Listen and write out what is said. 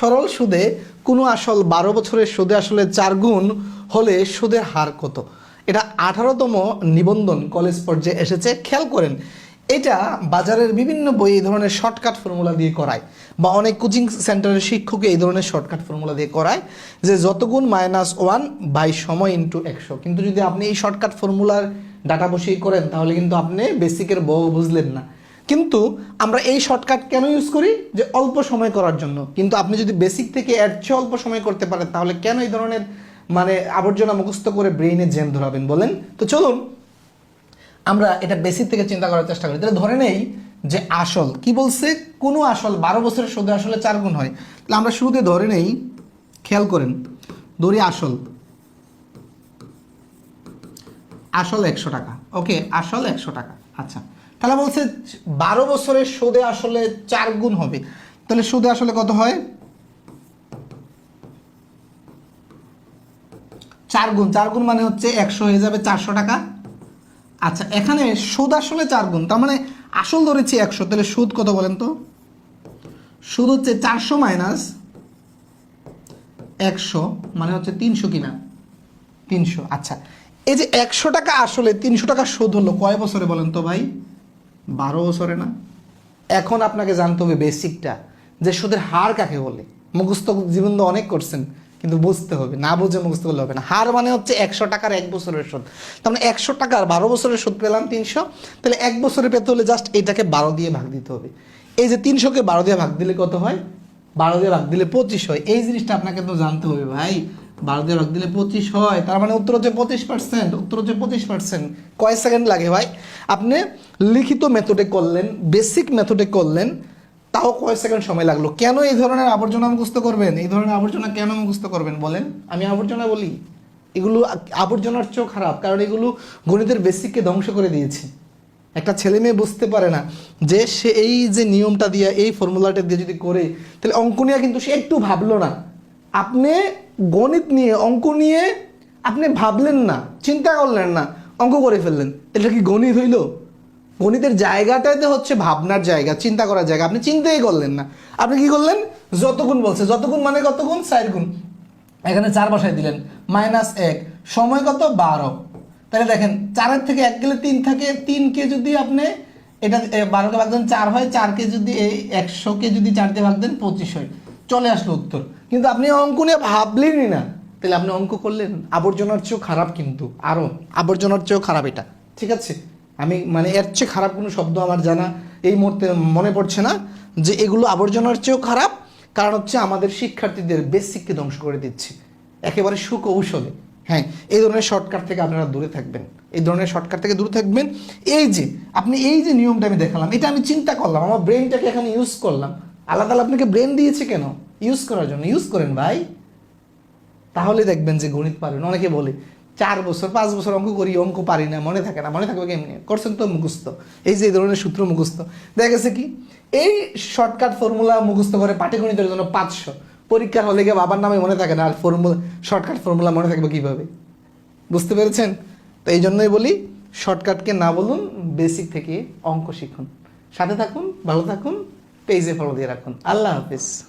সরল সুদে কোনো আসল বারো বছরের সুদে আসলে চার গুণ হলে সুদের হার কত? এটা আঠারোতম নিবন্ধন কলেজ পর্যায়ে এসেছে, খেয়াল করেন। এটা বাজারের বিভিন্ন বই এই ধরনের শর্টকাট ফর্মুলা দিয়ে করায়। বা অনেক কোচিং সেন্টারের শিক্ষক এই ধরনের শর্টকাট ফর্মুলা দিয়ে করায় যে যত গুণ মাইনাস ওয়ান বাই সময় ইন্টু একশো। কিন্তু যদি আপনি এই শর্টকাট ফর্মুলার ডাটা বসিয়ে করেন, তাহলে কিন্তু আপনি বেসিকের বউ বুঝলেন না। কিন্তু আমরা এই শর্টকাট কেন ইউজ করি? যে অল্প সময় করার জন্য। কিন্তু আপনি যদি বেসিক থেকে এর চেয়ে অল্প সময় করতে পারেন, তাহলে কেন এই ধরনের মানে আবর্জনা মুখস্থ করে ব্রেইনে জেম ধরাবেন বলেন? তো চলুন, আমরা এটা বেসিক থেকে চিন্তা করার চেষ্টা করি। তাহলে ধরে নেই যে আসল, কি বলছে? কোনো আসল, বারো বছরের সুদে আসলে চার গুণ হয়। তাহলে আমরা শুরুতে ধরে নেই, খেয়াল করেন, ধরি আসল। আসল একশো টাকা। ওকে, আসল একশো টাকা। আচ্ছা। তাহলে বলছে বারো বছরের সুদে আসলে চার গুণ হবে। তাহলে সুদে আসলে কত হয়? চার গুণ। চার গুণ মানে হচ্ছে একশো হয়ে যাবে চারশো টাকা। আচ্ছা এখানে সুদ আসলে চার গুণ। তার মানে আসল ধরেছি একশো। তাহলে সুদ কত বলেন তো? সুদ হচ্ছে চারশো মাইনাস একশো মানে হচ্ছে তিনশো কিনা? তিনশো। আচ্ছা এই যে একশো টাকা আসলে তিনশো টাকা সুদ হলো, কয় বছরে বলেন তো ভাই? বারো বছরে না। এখন আপনাকে জানতে হবে বেসিকটা, যে সুদের হার কাকে বলে? মুখস্থ জীবন তো অনেক করছেন, কিন্তু বুঝতে হবে, না বুঝে মুখস্থ করলে হবে না। হার মানে হচ্ছে একশো টাকার এক বছরের সুদ। তার মানে একশো টাকার বারো বছরের সুদ পেলাম তিনশো, তাহলে এক বছরে পেতে হলে জাস্ট এটাকে বারো দিয়ে ভাগ দিতে হবে। এই যে তিনশোকে বারো দিয়ে ভাগ দিলে কত হয়? বারো দিয়ে ভাগ দিলে পঁচিশ হয়। এই জিনিসটা আপনাকে তো জানতে হবে ভাই। বারো দিয়ে ভাগ দিলে পঁচিশ হয়, তার মানে উত্তর হচ্ছে পঁচিশ পার্সেন্ট উত্তর হচ্ছে পঁচিশ পার্সেন্ট কয় সেকেন্ড লাগে ভাই? আপনি লিখিত মেথডে করলেন বেসিক মেথডে করলেন, তাও কয় সেকেন্ড সময় লাগল? কেন এই ধরনের আবর্জনা মুখস্থ করবেন? এই ধরনের আবর্জনা কেন মুখস্থ করবেন বলেন? আমি আবর্জনা বলি। এগুলো আবর্জনার চেয়েও খারাপ, কারণ এগুলো গণিতের বেসিককে ধ্বংস করে দিয়েছে। একটা ছেলে মেয়ে বুঝতে পারে না যে সে এই যে নিয়মটা দিয়ে, এই ফর্মুলাটা দিয়ে যদি করে, তাহলে অঙ্ক নিয়ে কিন্তু সে একটু ভাবলো না। আপনি গণিত নিয়ে, অঙ্ক নিয়ে আপনি ভাবলেন না, চিন্তা করলেন না, অঙ্ক করে ফেললেন, এটা কি গণিত হইল? গণিতের জায়গাটাতে হচ্ছে ভাবনার জায়গা, চিন্তা করার জায়গা, আপনি চিন্তাই করলেন না। আপনি কি করলেন? যতগুণ বলছে, যতগুণ মানে কতগুণ? চার গুণ। এখানে চার বসায় দিলেন মাইনাস এক, সময় কত? বারো। তাহলে দেখেন, চারের থেকে এক গেলে তিন থাকে তিনকে যদি আপনি এটা বারোকে ভাগ দেন, চার হয়, চারকে যদি এই একশোকে যদি চার দিয়ে ভাগ দেন, পঁচিশ হয়। চলে আসলো উত্তর। কিন্তু আপনি অঙ্ক নিয়ে ভাবলেনই না। তাহলে আপনি অঙ্ক করলেন। আবর্জনার চেয়েও খারাপ কিন্তু। আরও আবর্জনার চেয়েও খারাপ এটা। ঠিক আছে? আমি মানে এর চেয়ে খারাপ কোনো শব্দ আমার জানা এই মুহূর্তে মনে পড়ছে না যে এগুলো আবর্জনার চেয়েও খারাপ। কারণ হচ্ছে আমাদের শিক্ষার্থীদের বেসিককে ধ্বংস করে দিচ্ছে। একেবারে সুকৌশলে হ্যাঁ এই ধরনের শর্টকাট থেকে আপনারা দূরে থাকবেন। এই ধরনের শর্টকাট থেকে দূরে থাকবেন। এই যে, আপনি এই যে নিয়মটা আমি দেখালাম, এটা আমি চিন্তা করলাম। আমার ব্রেনটাকে এখানে ইউজ করলাম। আলাদা আলাদা আপনাকে ব্রেন দিয়েছে কেন? ইউজ করার জন্য। ইউজ করেন ভাই। তাহলে দেখবেন যে গণিত পারেন। অনেকে বলে, চার বছর, পাঁচ বছর অঙ্ক করি, অঙ্ক পারি না, মনে থাকে না, মনে থাকবে কেমনি? করছেন তো মুখস্থ। এই যে ধরনের সূত্র মুখস্থ। দেখা গেছে কি, এই শর্টকাট ফর্মুলা মুখস্থ করে পাটিগণিতের জন্য পাঁচশো। পরীক্ষার হলে গিয়ে বাবার নামে মনে থাকে না, আর ফর্মুলা শর্টকাট ফর্মুলা মনে থাকবে কীভাবে? বুঝতে পেরেছেন? তো এই জন্যই বলি শর্টকাটকে না বলুন বেসিক থেকে অঙ্ক শিখুন। সাথে থাকুন, ভালো থাকুন। পেজে ফলো দিয়ে রাখুন। আল্লাহ হাফিজ।